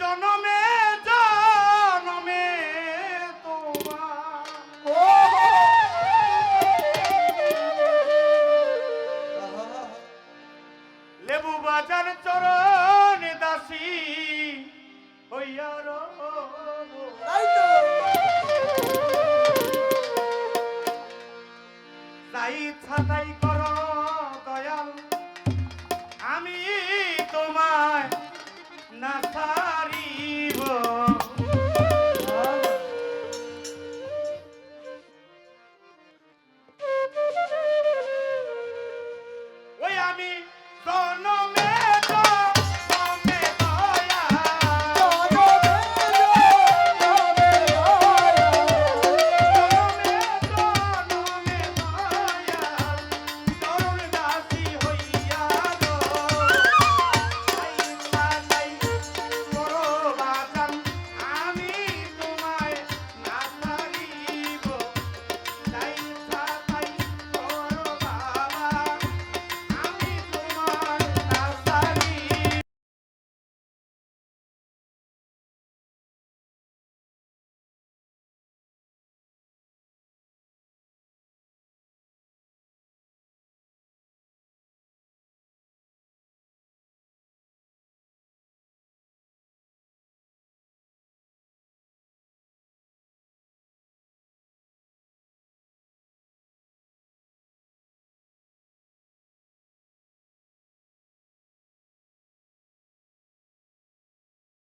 জনমে জনমে লেবু বাজার চরণ দাসী হইয়া তাই ছাতাই কর দয়াল আমি তোমায় না So no.